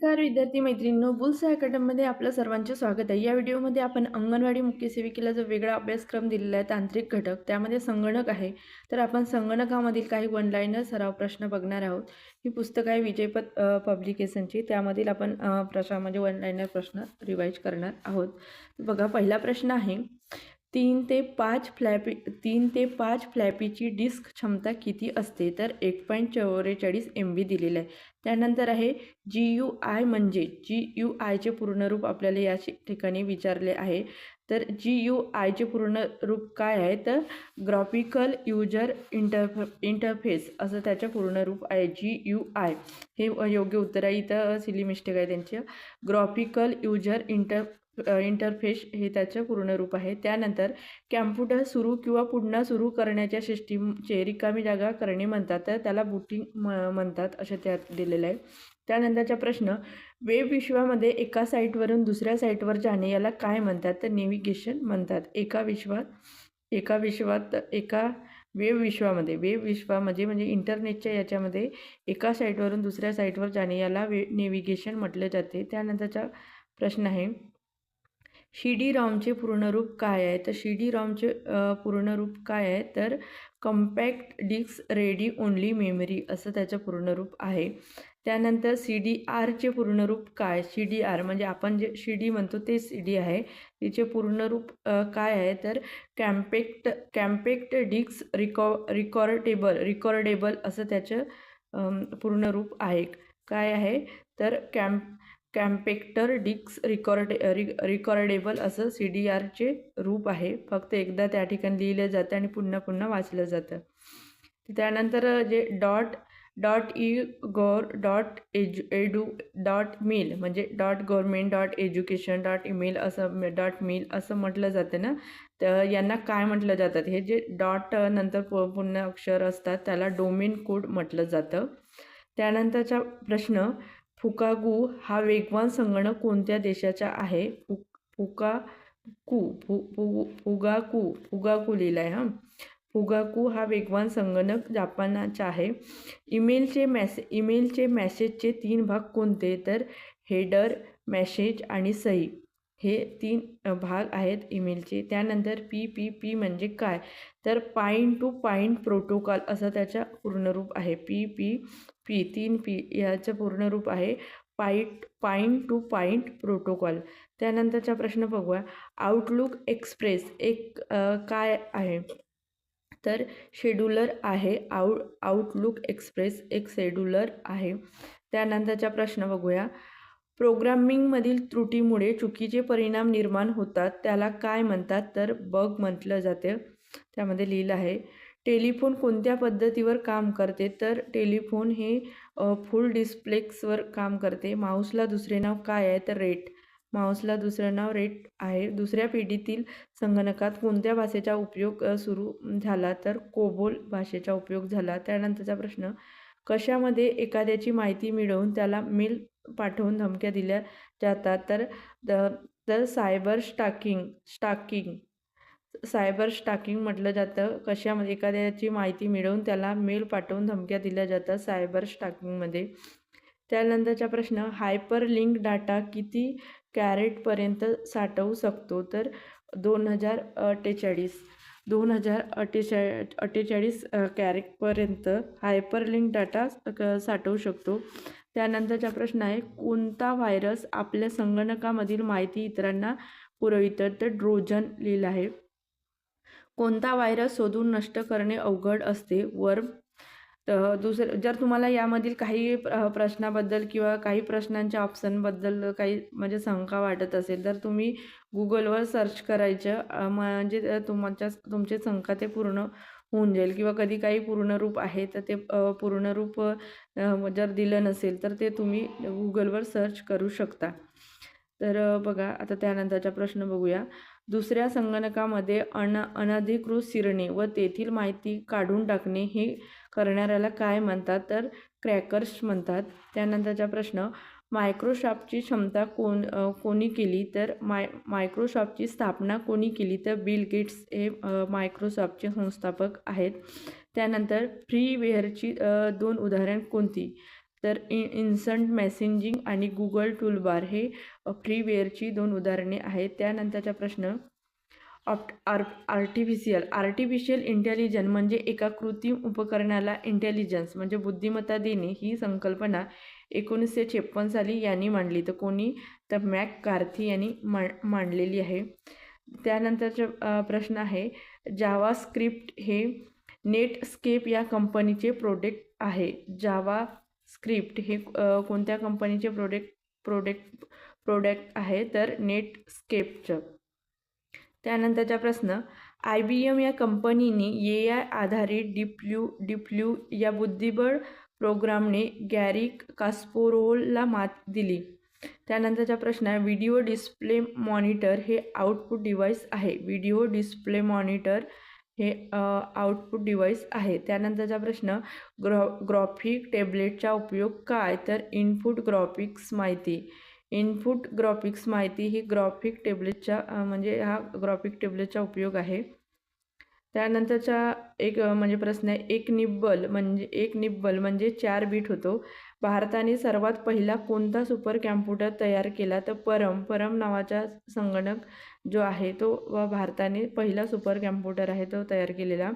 नमस्कार विद्यार्थी मैत्रिणींनो. बुलसा अकॅडमीमध्ये आपलं सर्वांचे स्वागत आहे. या व्हिडिओमध्ये आपण अंगणवाडी मुख्य सेविकेला जो वेगळा अभ्यासक्रम दिलेला आहे तांत्रिक घटक त्यामध्ये संगणक आहे. तर आपण संगणकामधील काही वन लाईनर सराव प्रश्न बघणार आहोत. ही पुस्तक आहे विजयपत पब्लिकेशनची त्यामधील आपण प्रश्न म्हणजे वन लाईनर प्रश्न रिवाईज करणार आहोत. बघा पहिला प्रश्न आहे तीन ते पाच फ्लॅपी तीन ते पाच फ्लॅपीची डिस्क क्षमता किती असते? तर एक पॉईंट चौवेचाळीस एम बी दिलेलं आहे. त्यानंतर आहे जी यू आय म्हणजे जी यू आयचे पूर्ण रूप आपल्याला या ठिकाणी विचारले आहे. तर जी यू आयचे पूर्ण रूप काय आहे? तर ग्राफिकल युजर इंटरफ इंटरफेस असं त्याचं पूर्ण रूप आहे जी यू आय हे योग्य उत्तर आहे. इथं सिली मिस्टेक आहे त्यांची. ग्राफिकल युजर इंटर इंटरफेस हे त्याचं पूर्ण रूप आहे. त्यानंतर कॅम्प्युटर सुरू किंवा पुन्हा सुरू करण्याच्या सिस्टीमचे रिकामी जागा करणे म्हणतात. तर त्याला बुटिंग म म्हणतात असे त्यात दिलेलं आहे. त्यानंतरचा प्रश्न वेब विश्वामध्ये एका साईटवरून दुसऱ्या साईटवर जाणे याला काय म्हणतात? तर नेव्हिगेशन म्हणतात. एका विश्वात एका विश्वात एका वेब विश्वामध्ये वेब विश्वामध्ये म्हणजे इंटरनेटच्या याच्यामध्ये एका साईटवरून दुसऱ्या साईटवर जाणे याला वे नेव्हिगेशन म्हटले जाते. त्यानंतरचा प्रश्न आहे डी रॉमचे पूर्णरूप काय आहे? तर शी डी रॉमचे पूर्णरूप काय आहे? तर compact disc ready only memory असं त्याचं पूर्णरूप आहे. त्यानंतर सी डी आरचे पूर्णरूप काय? सी डी आर म्हणजे आपण जे सी डी म्हणतो ते सी डी आहे. तिचे पूर्णरूप काय आहे? तर कॅम्पेक्ट कॅम्पेक्ट डिक्स रिकॉ रिकॉर्डेबल रिकॉर्डेबल असं त्याचं पूर्णरूप आहे. काय आहे? तर कॅम्प कॅम्पेक्टर डिक्स रिकॉर्ड रि रिकॉर्डेबल असं सी डी आरचे रूप आहे. फक्त एकदा त्या ठिकाणी लिहिलं जातं आणि पुन्हा पुन्हा वाचलं जातं. त्यानंतर जे dot dot e gore dot edu edu dot mail म्हणजे dot government dot education dot email असं डॉट मेल असं म्हटलं जातं ना? तर यांना काय म्हटलं जातात हे जे डॉट नंतर पु पुन्हा अक्षर असतात त्याला डोमेन कोड म्हटलं जातं. त्यानंतरचा प्रश्न फुकागू हा वेगवान संगणक कोणत्या देशाचा आहे? फु फुकाकू फु फु फुगाकू फुगाकू लिहिला आहे हां. फुगाकू हा वेगवान संगणक जापानाचा आहे. ईमेलचे मॅसे ईमेलचे मॅसेजचे तीन भाग कोणते? तर हेडर मॅसेज आणि सही हे तीन भाग आहेत ईमेलचे. त्यानंतर पी पी पी म्हणजे काय? तर पाईंट टू पाईंट प्रोटोकॉल असं त्याचा पूर्णरूप आहे. पी पी पी तीन पी याचं पूर्ण रूप आहे point point two point protocol. त्यानंतरचा प्रश्न बघूया. आउटलुक एक्सप्रेस एक काय आहे? तर शेड्युलर आहे आउ आउटलुक एक्सप्रेस एक शेड्युलर आहे. त्यानंतरचा प्रश्न बघूया. प्रोग्रामिंगमधील त्रुटीमुळे चुकीचे परिणाम निर्माण होतात त्याला काय म्हणतात? तर बग म्हटलं जाते. त्यामध्ये लिहिलं आहे टेलिफोन कोणत्या पद्धतीवर काम करते? तर टेलिफोन हे फुल डिस्प्लेक्सवर काम करते. माऊसला दुसरे नाव काय आहे? तर रेट. माऊसला दुसरं नाव रेट आहे. दुसऱ्या पिढीतील संगणकात कोणत्या भाषेचा उपयोग सुरू झाला? तर कोबोल भाषेचा उपयोग झाला. त्यानंतरचा प्रश्न. कशामध्ये एखाद्याची माहिती मिळवून त्याला मेल पाठवून धमक्या दिल्या जातात? तर द- तर cyber stalking stalking. Cyber stalking म्हटलं जातं. कशामध्ये एखाद्याची माहिती मिळवून त्याला मेल पाठवून धमक्या दिल्या जातात सायबर स्टाकिंगमध्ये. त्यानंतरचा प्रश्न हायपर लिंक डाटा किती कॅरेटपर्यंत साठवू शकतो? तर दोन हजार अठ्ठेचाळीस दोन हजार अठ्ठेचा अठ्ठेचाळीस कॅरेटपर्यंत हायपरलिंक डाटा क- साठवू शकतो. त्यानंतरचा प्रश्न आहे कोणता व्हायरस आपल्या संगणकामधील माहिती इतरांना पुरवितं? तर ड्रोजन लिहिलं आहे. कोणता व्हायरस शोधून नष्ट करणे अवघड असते? वर्म तर दुसरं जर तुम्हाला यामधील काही प्रश्नाबद्दल किंवा काही प्रश्नांच्या ऑप्शनबद्दल काही म्हणजे शंका वाटत असेल तर तुम्ही गुगलवर सर्च करायचं. म्हणजे तुमच्या तुमचे शंका ते पूर्ण होऊन जाईल किंवा कधी काही पूर्णरूप आहे तर ते पूर्णरूप जर दिलं नसेल तर ते तुम्ही गुगलवर सर्च करू शकता. तर बघा आता त्यानंतरचा प्रश्न बघूया. दुसऱ्या संगणकामध्ये अन अनधिकृत शिरणे व तेथील माहिती काढून टाकणे हे करणाऱ्याला काय म्हणतात तर क्रॅकर्स म्हणतात. त्यानंतरचा प्रश्न मायक्रोसॉफ्टची क्षमता कोण कोणी केली तर माय मायक्रोसॉफ्टची स्थापना कोणी केली तर बिल गेट्स हे मायक्रोसॉफ्टचे संस्थापक आहेत. त्यानंतर फ्रीवेअरची दोन उदाहरण कोणती? तर इ इन्स्टंट मेसेंजिंग आणि गुगल टूलबार हे फ्रीवेअरची दोन उदाहरणे आहेत. त्यानंतरचा प्रश्न opt or artificial artificial intelligence म्हणजे एका कृत्रिम उपकरणाला इंटेलिजन्स म्हणजे बुद्धिमत्ता देणे ही संकल्पना एकोणीसशे छप्पन साली यांनी मांडली. तर कोणी? तर मॅक कार्थी यांनी मा मांडलेली आहे. त्यानंतरचा प्रश्न आहे जावा स्क्रिप्ट हे नेटस्केप या कंपनीचे प्रोडक्ट आहे. जावा स्क्रिप्ट हे कोणत्या कंपनीचे प्रोडक्ट प्रोडक्ट प्रोडक्ट आहे तर नेटस्केपचं. त्यानंतरचा प्रश्न आय बी एम या कंपनीने ए आय आधारित डिप्ल्यू डिप्ल्यू या बुद्धिबळ प्रोग्रामने गॅरिक कास्पोरोलला मात दिली. त्यानंतरचा प्रश्न आहे व्हिडिओ डिस्प्ले मॉनिटर हे आउटपुट डिव्हाइस आहे. व्हिडिओ डिस्प्ले मॉनिटर हे आउटपुट डिव्हाइस आहे. त्यानंतरचा प्रश्न ग्रॉ ग्रॉफिक टेबलेटचा उपयोग काय? तर इनपुट ग्रॉफिक्स माहिती. इनपुट ग्रॉफिक्स माहिती ही ग्रॉफिक टेबलेटचा म्हणजे हा ग्रॉफिक टेबलेटचा उपयोग आहे. त्यानंतरचा एक म्हणजे प्रश्न आहे एक निब्बल म्हणजे एक निब्बल म्हणजे चार बीट होतो. भारताने सर्वात पहिला कोणता सुपर कॅम्प्युटर तयार केला? तर परम परम नावाचा संगणक जो आहे तो व भारताने पहिला सुपर कॅम्प्युटर आहे तो तयार केलेला.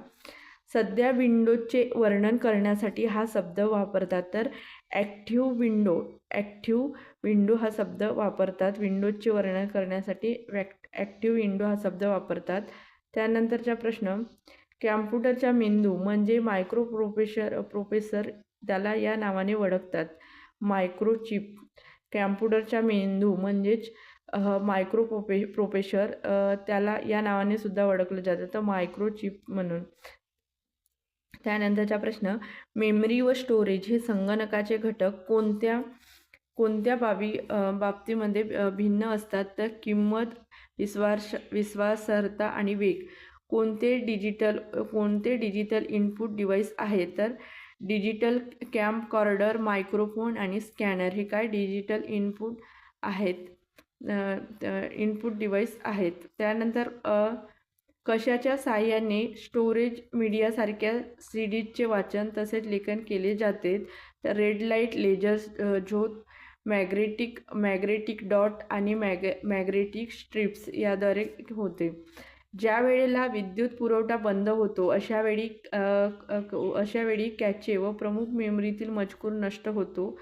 सध्या विंडोजचे वर्णन करण्यासाठी हा शब्द वापरतात तर ॲक्टिव्ह विंडो ॲक्टिव्ह विंडो हा शब्द वापरतात. विंडोजचे वर्णन करण्यासाठी वॅक ॲक्टिव्ह विंडो हा शब्द वापरतात. त्यानंतरचा प्रश्न कॅम्प्युटरचा मेंदू म्हणजे मायक्रो प्रोफेसर प्रोफेसर त्याला या नावाने ओळखतात. मायक्रोचिप कॅम्प्युटरचा मेंदू म्हणजेच मायक्रो प्रोपे प्रोफेसर त्याला या नावाने सुद्धा ओळखलं जातं. तर मायक्रोचिप म्हणून. त्यानंतरचा प्रश्न मेमरी व स्टोरेज हे संगणकाचे घटक कोणत्या कोणत्या बाबी बाबतीमध्ये भिन्न असतात? तर किंमत विश्वास विश्वासार्हता आणि वेग. कोणते डिजिटल कोणते डिजिटल इनपुट डिव्हाइस आहे तर डिजिटल कॅम्प कॉर्डर मायक्रोफोन आणि स्कॅनर हे काय डिजिटल इनपुट आहेत? इनपुट डिव्हाइस आहेत. त्यानंतर कशाच्या साहाय्याने स्टोरेज मीडियासारख्या सी डीजचे वाचन तसेच लेखन केले जाते? तर रेड लाइट लेजर्स झोत मॅग्रेटिक मॅग्रेटिक डॉट आणि मॅग मॅग्रेटिक स्ट्रिप्स याद्वारे होते. ज्या वेळेला विद्युत पुरवठा बंद होतो अशावेळी अशावेळी कॅचे व प्रमुख मेमरीतील मजकूर नष्ट होतो.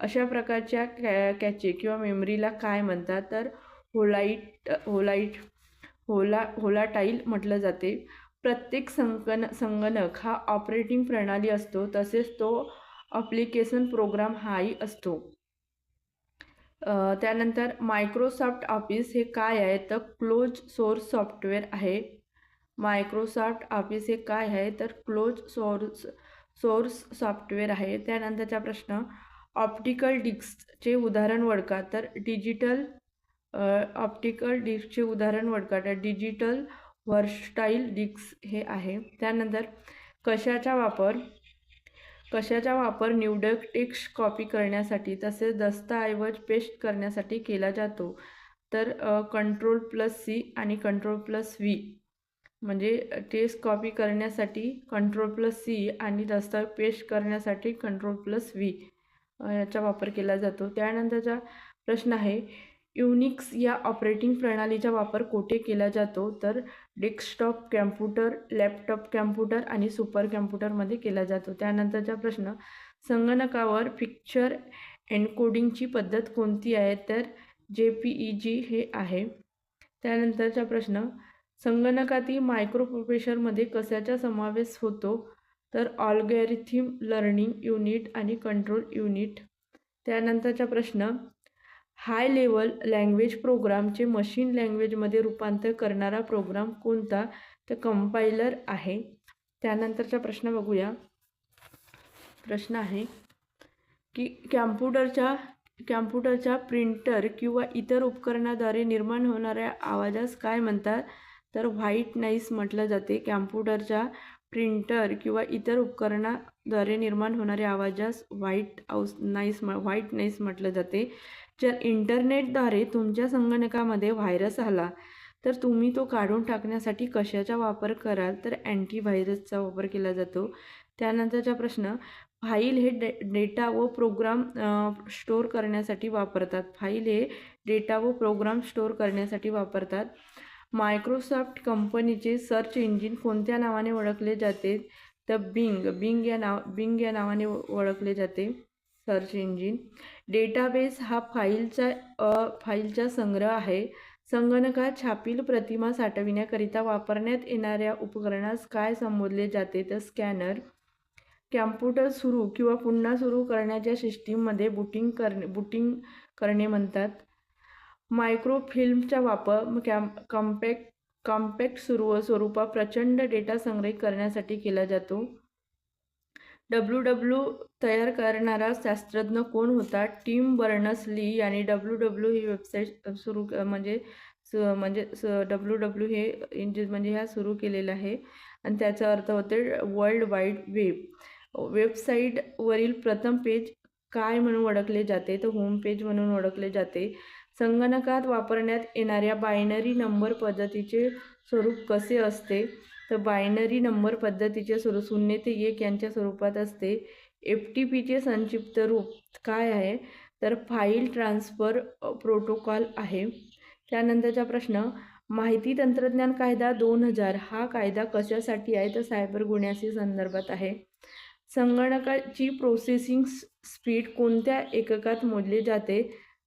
अशा प्रकारच्या कॅ कॅचे किंवा मेमरीला काय म्हणतात? तर होलाईट होलाईट होला होलाटाईल म्हटलं जाते. प्रत्येक संकन संगणक हा ऑपरेटिंग प्रणाली असतो तसेच तो अप्लिकेशन प्रोग्राम हाही असतो. त्यानंतर मायक्रोसॉफ्ट ऑफिस हे काय आहे? तर क्लोज सोर्स सॉफ्टवेअर आहे. मायक्रोसॉफ्ट ऑफिस हे काय आहे? तर क्लोज सोर्स सोर्स सॉफ्टवेअर आहे. त्यानंतरचा प्रश्न ऑप्टिकल डिस्कचे उदाहरण वळका. तर डिजिटल ऑप्टिकल डिस्कचे उदाहरण वळका. तर डिजिटल व्हर्स्टाईल डिस्क हे आहे. त्यानंतर कशाचा वापर? कशाचा वापर निवडक टेक्स्ट कॉपी करण्यासाठी तसेच दस्तऐवज पेस्ट करण्यासाठी केला जातो? तर कंट्रोल प्लस सी आणि कंट्रोल प्लस व्ही. म्हणजे टेस्ट कॉपी करण्यासाठी कंट्रोल प्लस सी आणि दस्तऐवज पेस्ट करण्यासाठी कंट्रोल प्लस व्ही. याचा वापर केला जातो. त्यानंतरचा प्रश्न आहे युनिक्स या ऑपरेटिंग प्रणालीचा वापर कोठे केला जातो? तर डेस्कटॉप कॅम्प्युटर लॅपटॉप कॅम्प्युटर आणि सुपर कॅम्प्युटरमध्ये केला जातो. त्यानंतरचा प्रश्न संगणकावर पिक्चर एन्कोडिंगची पद्धत कोणती आहे? तर जे पी ई जी हे आहे. त्यानंतरचा प्रश्न संगणकातील मायक्रोप्रोफेसरमध्ये कशाचा समावेश होतो? तर ऑलगॅरिथिम लर्निंग युनिट आणि कंट्रोल युनिट त्यानंतरचा प्रश्न हाय लेवल लँग्वेज प्रोग्रामचे मशीन लँग्वेजमध्ये रूपांतर करणारा प्रोग्राम कोणता? तर कंपायलर आहे. त्यानंतरचा प्रश्न बघूया. प्रश्न आहे की कॅम्प्युटरच्या कॅम्प्युटरच्या प्रिंटर किंवा इतर उपकरणाद्वारे निर्माण होणाऱ्या आवाजास काय म्हणतात? तर व्हाईट नाईस म्हटलं जाते. कॅम्प्युटरच्या प्रिंटर किंवा इतर उपकरणाद्वारे निर्माण होणाऱ्या आवाजास व्हाईट आऊस नाईस व्हाईट नाईस म्हटलं जाते. जर इंटरनेटद्वारे तुमच्या संगणकामध्ये व्हायरस आला तर तुम्ही तो काढून टाकण्यासाठी कशाचा वापर कराल? तर अँटीव्हायरसचा वापर केला जातो. त्यानंतरचा प्रश्न फाईल हे डे डेटा व प्रोग्राम स्टोअर करण्यासाठी वापरतात. फाईल हे डेटा व प्रोग्राम स्टोअर करण्यासाठी वापरतात. मायक्रोसॉफ्ट कंपनीचे सर्च इंजिन कोणत्या नावाने ओळखले जाते? तर बिंग बिंग या नाव बिंग या नावाने ओळखले जाते सर्च इंजिन. डेटाबेस हा फाईलचा फाईलचा संग्रह आहे. संगणकात छापील प्रतिमा साठविण्याकरिता वापरण्यात येणाऱ्या उपकरणास काय संबोधले जाते? तर स्कॅनर. कॅम्प्युटर सुरू किंवा पुन्हा सुरू करण्याच्या सिस्टीममध्ये बुटिंग करणे बुटिंग करणे म्हणतात. मायक्रोफिल्मचा वापर कॅम कॉम्पॅक्ट कॉम्पॅक्ट सुरू स्वरूपात प्रचंड डेटा संग्रहित करण्यासाठी केला जातो. डब्ल्यू डब्ल्यू तयार करणारा शास्त्रज्ञ कोण होता? टीम बर्नस ली यांनी डब्ल्यू डब्ल्यू ही वेबसाईट सुरू म्हणजे स म्हणजे स डब्ल्यू डब्ल्यू हे इंजिन म्हणजे ह्या सुरू केलेलं आहे. आणि त्याचा अर्थ होते वर्ल्ड वाईड वेब. वेबसाईटवरील प्रथम पेज काय म्हणून ओळखले जाते? तर होम पेज म्हणून ओळखले जाते. संगणकात वापरण्यात येणाऱ्या बायनरी नंबर पद्धतीचे स्वरूप कसे असते? तर बायनरी नंबर पद्धतीचे स्वरूप शून्य ते एक यांच्या स्वरूपात असते. एफ टी पीचे संक्षिप्त रूप काय आहे? तर फाईल ट्रान्सफर प्रोटोकॉल आहे. त्यानंतरचा प्रश्न माहिती तंत्रज्ञान कायदा दोन हजार हा कायदा कशासाठी आहे? तर सायबर गुन्ह्याशी संदर्भात आहे. संगणकाची प्रोसेसिंग स्पीड कोणत्या एककात मोजली जाते?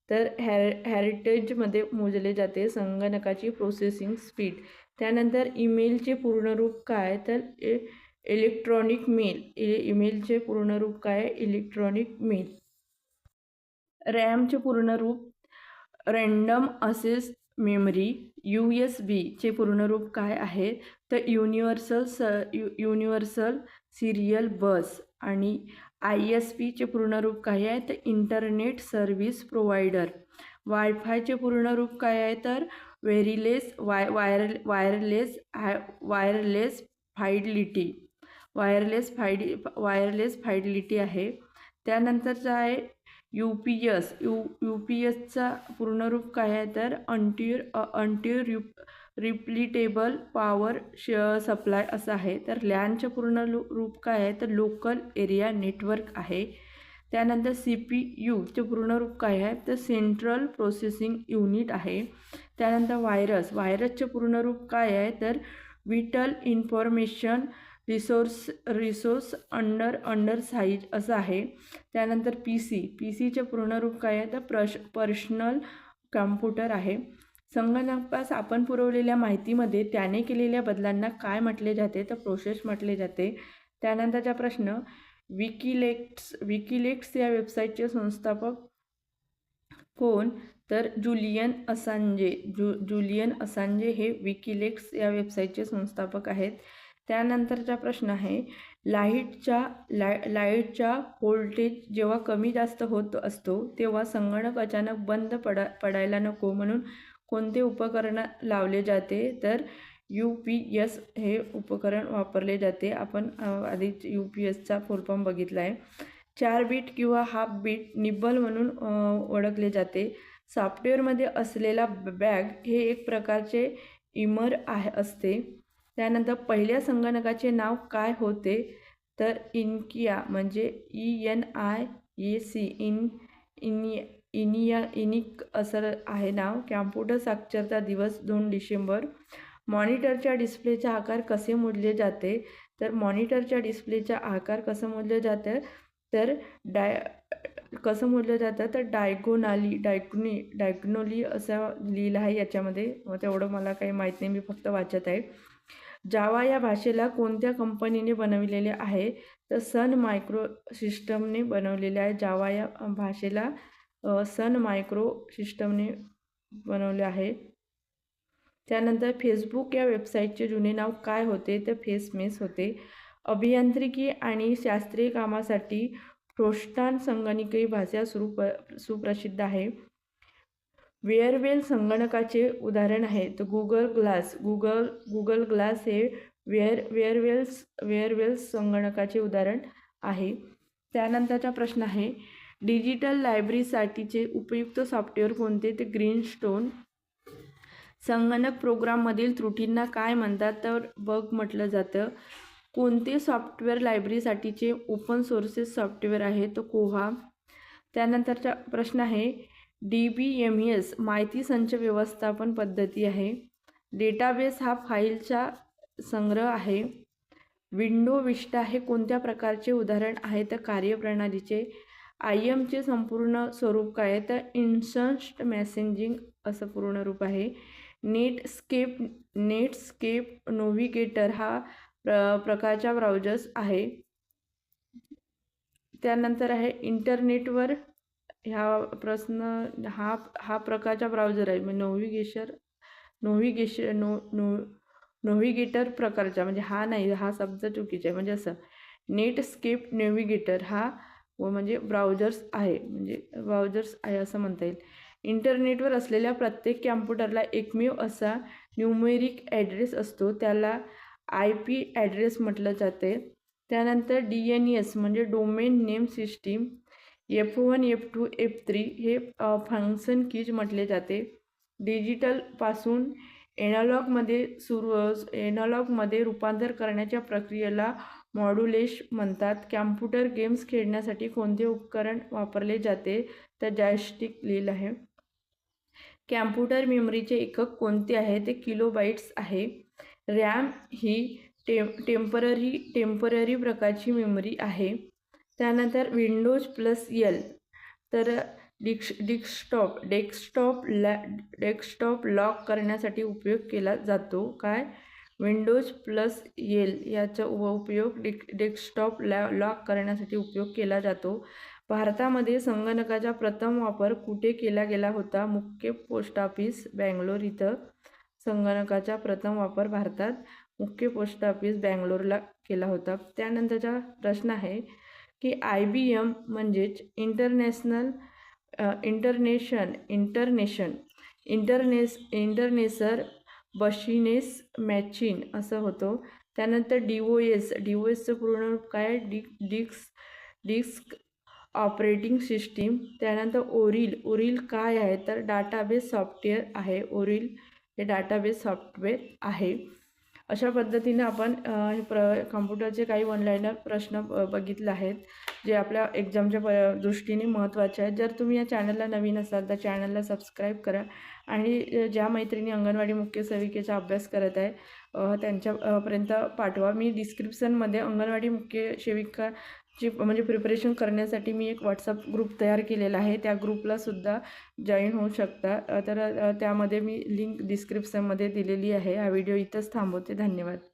तर हॅर हॅरिटेजमध्ये मोजले जाते संगणकाची प्रोसेसिंग स्पीड त्यानंतर ईमेलचे पूर्ण रूप काय? तर ए इलेक्ट्रॉनिक मेल ईमेलचे पूर्ण रूप काय? इलेक्ट्रॉनिक मेल रॅमचे पूर्ण रूप random access memory U S बीचे पूर्ण रूप काय आहे? तर युनिव्हर्सल स यु युनिव्हर्सल सिरियल बस आणि आय एस पीचे पूर्ण रूप काय आहे? तर इंटरनेट सर्व्हिस प्रोव्हायडर. वायफायचे पूर्ण रूप काय आहे? तर वेरीलेस वाय वायर वायरलेस हाय वायरलेस फायडलिटी वायरलेस फायडी वायरलेस फायडलिटी आहे. त्यानंतरचं आहे U P S. U U P एसचा पूर्ण रूप काय आहे? तर अंट्युर अंट्युर यू रिप्लिटेबल पॉवर श सप्लाय असं आहे. तर लॅनचं पूर्ण लू रूप काय आहे? तर लोकल एरिया नेटवर्क आहे. त्यानंतर सी पी यूचे पूर्ण रूप काय आहे? तर सेंट्रल प्रोसेसिंग युनिट आहे. त्यानंतर व्हायरस व्हायरसचं पूर्ण रूप काय आहे? तर vital information resource resource under under size असं आहे. त्यानंतर पी सी पी सीचे पूर्ण रूप काय आहे? तर प्रश पर्सनल कॉम्प्युटर आहे. संगणकास आपण पुरवलेल्या माहितीमध्ये त्याने केलेल्या बदलांना काय म्हटले जाते? तर प्रोसेस म्हटले जाते. त्यानंतरचा प्रश्न विकिलेक्स विकिलेक्स या वेबसाईटचे संस्थापक कोण? तर जुलियन असांजे जु जुलियन असांजे हे विकिलेक्स या वेबसाईटचे संस्थापक आहेत. त्यानंतरचा प्रश्न आहे लाईटच्या लाय लाईटच्या व्होल्टेज जेव्हा कमी जास्त होत असतो तेव्हा संगणक अचानक बंद पडा पडायला नको म्हणून कोणते उपकरण लावले जाते? तर यू पी एस हे उपकरण वापरले जाते. आपण आधीच यू पी एसचा फुलफॉर्म बघितला आहे. चार बीट किंवा हाफ बीट निब्बल म्हणून ओळखले जाते. सॉफ्टवेअरमध्ये असलेला बॅग हे एक प्रकारचे इमर आहे असते. त्यानंतर पहिल्या संगणकाचे नाव काय होते? तर इनकिया म्हणजे E N I A C in इन इनिया इनिक असं आहे नाव. कॅम्प्युटर साक्षरता दिवस दोन डिसेंबर. मॉनिटरच्या डिस्प्लेचा आकार कसे मोजले जाते? तर मॉनिटरच्या डिस्प्लेचा आकार कसं मोजलं जातं? तर डाय कसं मोजलं जातं? तर डायगोनाली डायग्नी डायग्नोली असं लिहिलं आहे याच्यामध्ये. तेवढं मला काही माहीत नाही मी फक्त वाचत आहे. जावा या भाषेला कोणत्या कंपनीने बनविलेले आहे? तर सन मायक्रो सिस्टमने बनवलेले आहे जावा या भाषेला. सन मायक्रो सिस्टमने बनवले आहे. त्यानंतर फेसबुक या वेबसाईटचे जुने नाव काय होते? तर फेसमेस होते. अभियांत्रिकी आणि शास्त्रीय कामासाठी प्रोष्टान संगणकीय भाषा सुरू सुप्रसिद्ध आहे. वेअरवेल संगणकाचे उदाहरण आहे. तर Google glass Google Google glass हे वेअर वेअरवेल्स वेअरवेल्स संगणकाचे उदाहरण आहे. त्यानंतरचा प्रश्न आहे. डिजिटल लायब्ररीसाठीचे उपयुक्त सॉफ्टवेअर कोणते? ते ग्रीन स्टोन. संगणक प्रोग्राममधील त्रुटींना काय म्हणतात? तर बग म्हटलं जातं. कोणते सॉफ्टवेअर लायब्ररीसाठीचे ओपन सोर्सेस सॉफ्टवेअर आहे? तो कोहा. त्यानंतरचा प्रश्न आहे. डी बी एम एस माहिती संच व्यवस्थापन पद्धती आहे. डेटाबेस हा फाईलचा संग्रह आहे. विंडो विष्टा हे कोणत्या प्रकारचे उदाहरण आहे? तर कार्यप्रणालीचे. आय एमचे संपूर्ण स्वरूप काय आहे? तर इन्स्टंट मेसेंजिंग असं पूर्ण रूप आहे. नेटस्केप नेटस्केप नोव्हिगेटर हा प्र प्रकारचा ब्राउजर्स आहे. त्यानंतर आहे इंटरनेटवर ह्या प्रश्न हा हा प्रकारचा ब्राउझर आहे. म्हणजे नोव्हिगेशर नोव्हिगेशन नो नो नोव्हिगेटर प्रकारचा. म्हणजे हा नाही हा शब्द चुकीचा आहे. म्हणजे असं नेटस्केप नेव्हिगेटर हा व म्हणजे ब्राउजर्स आहे. म्हणजे ब्राउजर्स आहे असं म्हणता येईल. इंटरनेटवर असलेल्या प्रत्येक कॅम्प्युटरला एकमेव असा न्यूमेरिक ॲड्रेस असतो. त्याला आय पी ॲड्रेस म्हटलं जाते. त्यानंतर डी एन एस म्हणजे domain name system F one F two F three हे फंक्शन कीज म्हटले जाते. डिजिटलपासून एनालॉगमध्ये सुरू एनालॉगमध्ये रूपांतर करण्याच्या प्रक्रियेला मॉड्युलेश म्हणतात कॅम्प्युटर गेम्स खेळण्यासाठी कोणते उपकरण वापरले जाते तर जॉयस्टिक लिहिलं आहे. कॅम्प्युटर मेमरीचे एकक कोणते आहे? ते किलोबाईट्स आहे. रॅम ही टेम टेंपररी टेंपररी प्रकारची मेमरी आहे. त्यानंतर विंडोज प्लस यल तर डिक्स डिस्कटॉप डेस्कटॉप लॅ डेस्कटॉप लॉक करण्यासाठी उपयोग केला जातो. काय? विंडोज प्लस येल याचा उपयोग डिक डेस्कटॉप लॅ लॉक करण्यासाठी उपयोग केला जातो. भारतामध्ये संगणकाचा प्रथम वापर कुठे केला गेला होता? मुख्य पोस्ट ऑफिस बँगलोर इथं. संगणकाचा प्रथम वापर भारतात मुख्य पोस्ट ऑफिस बँगलोरला केला होता. त्यानंतरचा प्रश्न आहे की आय बी एम म्हणजेच इंटरनॅशनल इंटरनेशन इंटरनेशन इंटरनेस इंटरनेसर बशिनेस मॅचिन असं होतो. त्यानंतर D O S D O एसचं पूर्ण रूप काय? डि डिक्स डिस्क ऑपरेटिंग सिस्टीम. त्यानंतर ओरिल ओरिल काय आहे? तर डाटाबेस सॉफ्टवेअर आहे. ओरिल हे डाटाबेस सॉफ्टवेअर आहे. अशा पद्धतीने आपण प्र कम्प्युटरचे काही ऑनलाईनर प्रश्न बघितले आहेत जे आपल्या एक्झामच्या प दृष्टीने महत्त्वाचे आहेत. जर तुम्ही या चॅनलला नवीन असाल तर चॅनलला सबस्क्राईब करा आणि ज्या मैत्रिणी अंगणवाडी मुख्य सेविकेचा अभ्यास करत आहे त्यांच्यापर्यंत पाठवा. मी डिस्क्रिप्शनमध्ये अंगणवाडी मुख्य सेविका ची म्हणजे प्रिपरेशन करण्यासाठी मी एक व्हॉट्सअप ग्रुप तयार केलेला आहे. त्या ग्रुपलासुद्धा जॉईन होऊ शकता. तर त्यामध्ये मी लिंक डिस्क्रिप्शनमध्ये दिलेली आहे. हा व्हिडिओ इथंच थांबवते. धन्यवाद.